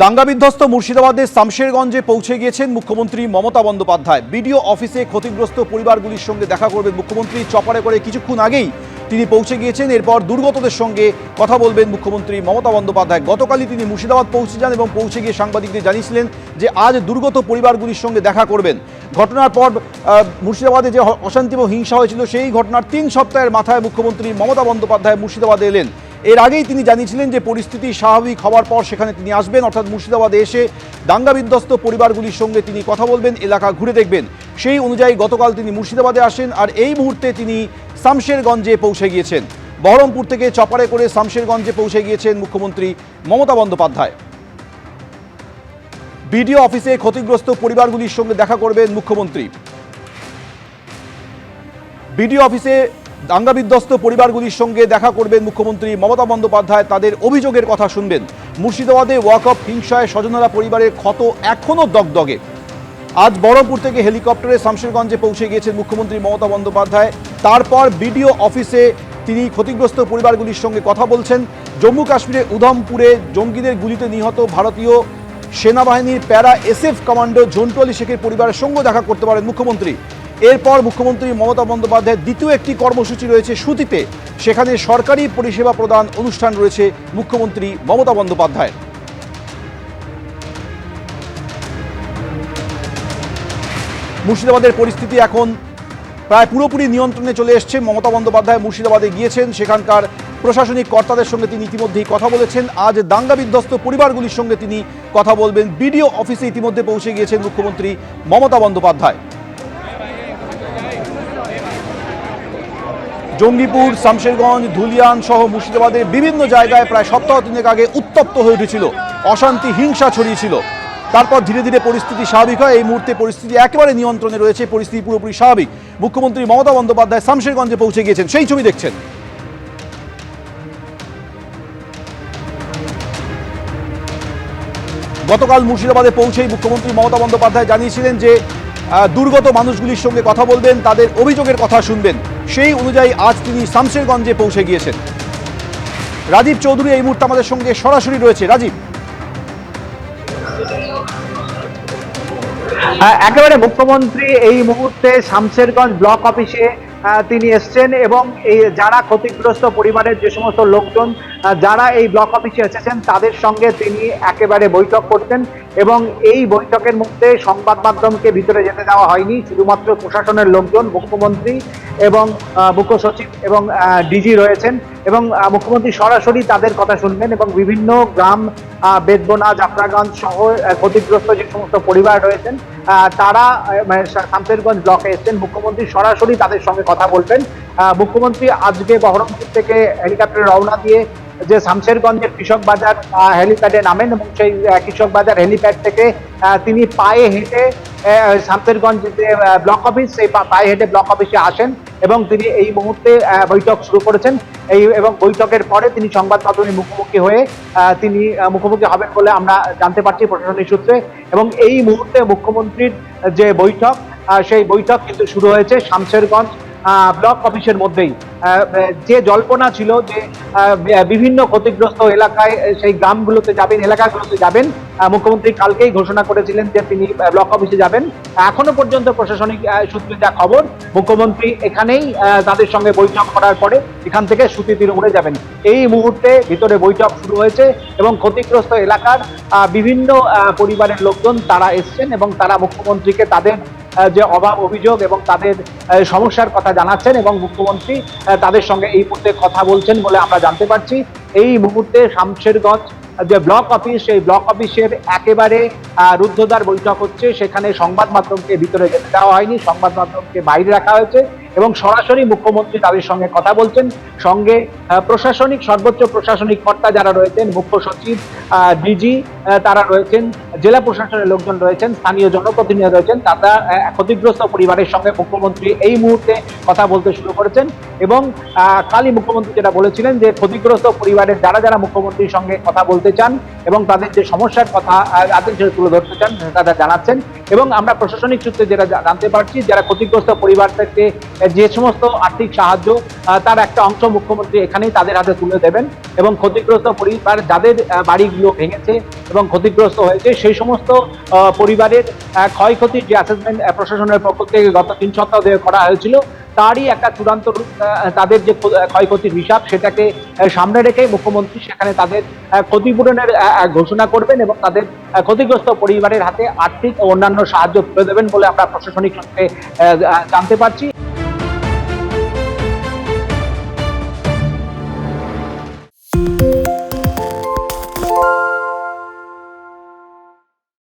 দাঙ্গা বিধ্বস্ত মুর্শিদাবাদের শামশেরগঞ্জে পৌঁছে গিয়েছেন মুখ্যমন্ত্রী মমতা বন্দ্যোপাধ্যায়। বিডিও অফিসে ক্ষতিগ্রস্ত পরিবারগুলির সঙ্গে দেখা করবেন মুখ্যমন্ত্রী। চপারে করে কিছুক্ষণ আগেই তিনি পৌঁছে গিয়েছেন। এরপর দুর্গতদের সঙ্গে কথা বলবেন মুখ্যমন্ত্রী মমতা বন্দ্যোপাধ্যায়। গতকালই তিনি মুর্শিদাবাদ পৌঁছে যান এবং পৌঁছে গিয়ে সাংবাদিকদের জানিয়েছিলেন যে আজ দুর্গত পরিবারগুলির সঙ্গে দেখা করবেন। ঘটনার পর মুর্শিদাবাদে যে অশান্তি এবং হিংসা হয়েছিল, সেই ঘটনার তিন সপ্তাহের মাথায় মুখ্যমন্ত্রী মমতা বন্দ্যোপাধ্যায় মুর্শিদাবাদে এলেন। এর আগেই তিনি জানিয়েছিলেন যে পরিস্থিতি স্বাভাবিক হওয়ার পর সেখানে তিনি আসবেন। অর্থাৎ মুর্শিদাবাদে এসে দাঙ্গা বিধ্বস্ত পরিবারগুলির সঙ্গে তিনি কথা বলবেন, এলাকা ঘুরে দেখবেন। সেই অনুযায়ী গতকাল তিনি মুর্শিদাবাদে আসেন আর এই মুহূর্তে তিনি শামশেরগঞ্জে পৌঁছে গিয়েছেন। বহরমপুর থেকে চপারে করে শামশেরগঞ্জে পৌঁছে গিয়েছেন মুখ্যমন্ত্রী মমতা বন্দ্যোপাধ্যায়। বিডিও অফিসে ক্ষতিগ্রস্ত পরিবারগুলির সঙ্গে দেখা করবেন মুখ্যমন্ত্রী। বিডিও অফিসে দাঙ্গা বিধ্বস্ত পরিবারগুলির সঙ্গে দেখা করবেন মুখ্যমন্ত্রী মমতা বন্দ্যোপাধ্যায়। তাদের অভিযোগের কথা শুনবেন। মুর্শিদাবাদে ওয়াকফ হিংসায় স্বজনরা পরিবারের ক্ষত এখনও দগদগে। আজ বহরমপুর থেকে হেলিকপ্টারে শামশেরগঞ্জে পৌঁছে গিয়েছেন মুখ্যমন্ত্রী মমতা বন্দ্যোপাধ্যায়। তারপর বিডিও অফিসে তিনি ক্ষতিগ্রস্ত পরিবারগুলির সঙ্গে কথা বলছেন। জম্মু কাশ্মীরে উধমপুরে জঙ্গিদের গুলিতে নিহত ভারতীয় সেনাবাহিনীর প্যারা এসএফ কমান্ডো ঝন্টু আলী শেখের পরিবারের সঙ্গে দেখা করতে পারেন মুখ্যমন্ত্রী। এরপর মুখ্যমন্ত্রী মমতা বন্দ্যোপাধ্যায়ের দ্বিতীয় একটি কর্মসূচি রয়েছে সুতিতে। সেখানে সরকারি পরিষেবা প্রদান অনুষ্ঠান রয়েছে মুখ্যমন্ত্রী মমতা বন্দ্যোপাধ্যায়ের মুর্শিদাবাদের পরিস্থিতি এখন প্রায় পুরোপুরি নিয়ন্ত্রণে চলে এসছে। মমতা বন্দ্যোপাধ্যায় মুর্শিদাবাদে গিয়েছেন। সেখানকার প্রশাসনিক কর্তাদের সঙ্গে তিনি ইতিমধ্যেই কথা বলেছেন। আজ দাঙ্গা বিধ্বস্ত পরিবারগুলির সঙ্গে তিনি কথা বলবেন। বিডিও অফিসে ইতিমধ্যে পৌঁছে গিয়েছেন মুখ্যমন্ত্রী মমতা বন্দ্যোপাধ্যায়। জঙ্গিপুর, শামশেরগঞ্জ, ধুলিয়ান সহ মুর্শিদাবাদের বিভিন্ন জায়গায় প্রায় সপ্তাহ তিনেক আগে উত্তপ্ত হয়ে উঠেছিল। অশান্তি, হিংসা ছড়িয়েছিল তারপর ধীরে ধীরে পরিস্থিতি স্বাভাবিক হয়। এই মুহূর্তে পরিস্থিতি একেবারে নিয়ন্ত্রণে রয়েছে। পরিস্থিতি পুরোপুরি স্বাভাবিক। মুখ্যমন্ত্রী মমতা বন্দ্যোপাধ্যায় শামশেরগঞ্জে পৌঁছে গিয়েছেন। সেই ছবি দেখছেন। গতকাল মুর্শিদাবাদে পৌঁছেই মুখ্যমন্ত্রী মমতা বন্দ্যোপাধ্যায় জানিয়েছিলেন যে দুর্গত মানুষগুলির সঙ্গে কথা বলবেন, তাদের অভিযোগের কথা শুনবেন। সেই অনুযায়ী আজ তিনি শামশেরগঞ্জে পৌঁছে গিয়েছেন। রাজীব চৌধুরী এই মুহূর্তে আমাদের সঙ্গে সরাসরি রয়েছে। রাজীব। একেবারে মুখ্যমন্ত্রী এই মুহূর্তে শামশেরগঞ্জ ব্লক অফিসে তিনি এসছেন এবং এই যারা ক্ষতিগ্রস্ত পরিবারের যে সমস্ত লোকজন যারা এই ব্লক অফিসে এসেছেন, তাদের সঙ্গে তিনি একেবারে বৈঠক করতেন এবং এই বৈঠকের মধ্যে সংবাদ মাধ্যমকে ভিতরে যেতে দেওয়া হয়নি। শুধুমাত্র প্রশাসনের লোকজন, মুখ্যমন্ত্রী এবং মুখ্য সচিব এবং ডিজি রয়েছেন এবং মুখ্যমন্ত্রী সরাসরি তাদের কথা শুনবেন এবং বিভিন্ন গ্রাম আহ, বেদবোনা জাফরাগঞ্জ সহ ক্ষতিগ্রস্ত যে সমস্ত পরিবার রয়েছেন তারা মানে শা- ব্লকে এসছেন। মুখ্যমন্ত্রী সরাসরি তাদের সঙ্গে কথা বলবেন। মুখ্যমন্ত্রী আজকে বহরমপুর থেকে হেলিকপ্টারে রওনা দিয়ে যে শামশেরগঞ্জের কৃষক বাজার হেলিপ্যাডে নামেন এবং সেই কৃষক বাজার হেলিপ্যাড থেকে তিনি পায়ে হেঁটে যে ব্লক অফিস সেই পায়ে হেঁটে ব্লক অফিসে আসেন এবং তিনি এই মুহূর্তে বৈঠক শুরু করেছেন। এই এবং বৈঠকের পরে তিনি সংবাদ মাধ্যমে মুখোমুখি হয়ে তিনি মুখোমুখি হবেন বলে আমরা জানতে পারছি প্রশাসনিক সূত্রে। এবং এই মুহূর্তে মুখ্যমন্ত্রীর যে বৈঠক সেই বৈঠক কিন্তু শুরু হয়েছে শামশেরগঞ্জ আহ, ব্লক অফিসের মধ্যেই। যে জল্পনা ছিল যে বিভিন্ন ক্ষতিগ্রস্ত এলাকায় সেই গ্রামগুলোতে যাবেন, এলাকাগুলোতে যাবেন মুখ্যমন্ত্রী কালকেই ঘোষণা করেছিলেন যে তিনি ব্লক অফিসে যাবেন। এখনও পর্যন্ত প্রশাসনিক সূত্রে যা খবর, মুখ্যমন্ত্রী এখানেই তাদের সঙ্গে বৈঠক করার পরে এখান থেকে সুতি তীরে উড়ে যাবেন। এই মুহূর্তে ভিতরে বৈঠক শুরু হয়েছে এবং ক্ষতিগ্রস্ত এলাকার বিভিন্ন পরিবারের লোকজন তারা এসছেন এবং তারা মুখ্যমন্ত্রীকে তাদের যে অভাব অভিযোগ এবং তাদের সমস্যার কথা জানাচ্ছেন এবং মুখ্যমন্ত্রী তাদের সঙ্গে এই মুহূর্তে কথা বলছেন বলে আমরা জানতে পারছি। এই মুহূর্তে শামশেরগঞ্জ যে ব্লক অফিস, সেই ব্লক অফিসের একেবারে রুদ্ধদ্বার বৈঠক হচ্ছে। সেখানে সংবাদ মাধ্যমকে ভিতরে যেতে দেওয়া হয়নি। সংবাদ মাধ্যমকে বাইরে রাখা হয়েছে। এবং সরাসরি মুখ্যমন্ত্রী তাদের সঙ্গে কথা বলছেন। সঙ্গে প্রশাসনিক, সর্বোচ্চ প্রশাসনিক কর্তা যারা রয়েছেন, মুখ্য সচিব ডিজি তারা রয়েছেন, জেলা প্রশাসনের লোকজন রয়েছেন, স্থানীয় জনপ্রতিনিধি রয়েছেন, তারা ক্ষতিগ্রস্ত পরিবারের সঙ্গে মুখ্যমন্ত্রী এই মুহূর্তে কথা বলতে শুরু করেছেন এবং কালই মুখ্যমন্ত্রী যেটা বলেছিলেন যে ক্ষতিগ্রস্ত পরিবারের যারা যারা মুখ্যমন্ত্রীর সঙ্গে কথা বলতে চান এবং তাদের যে সমস্যার কথা তাদের সাথে তুলে ধরতে চান তারা জানাচ্ছেন এবং আমরা প্রশাসনিক সূত্রে যেটা জানতে পারছি, যারা ক্ষতিগ্রস্ত পরিবার থেকে যে সমস্ত আর্থিক সাহায্য তার একটা অংশ মুখ্যমন্ত্রী এখানেই তাদের হাতে তুলে দেবেন এবং ক্ষতিগ্রস্ত পরিবার, যাদের বাড়িগুলো ভেঙেছে এবং ক্ষতিগ্রস্ত হয়েছে, সেই সমস্ত পরিবারের ক্ষয়ক্ষতির যে অ্যাসেসমেন্ট প্রশাসনের পক্ষ থেকে গত তিন সপ্তাহ ধরে করা হয়েছিল, তারই একটা চূড়ান্ত তাদের যে ক্ষয়ক্ষতির হিসাব সেটাকে সামনে রেখে মুখ্যমন্ত্রী সেখানে তাদের ক্ষতিপূরণের ঘোষণা করবেন এবং তাদের ক্ষতিগ্রস্ত পরিবারের হাতে আর্থিক ও অন্যান্য সাহায্য তুলে দেবেন বলে আমরা প্রশাসনিক সূত্রে জানতে পারছি।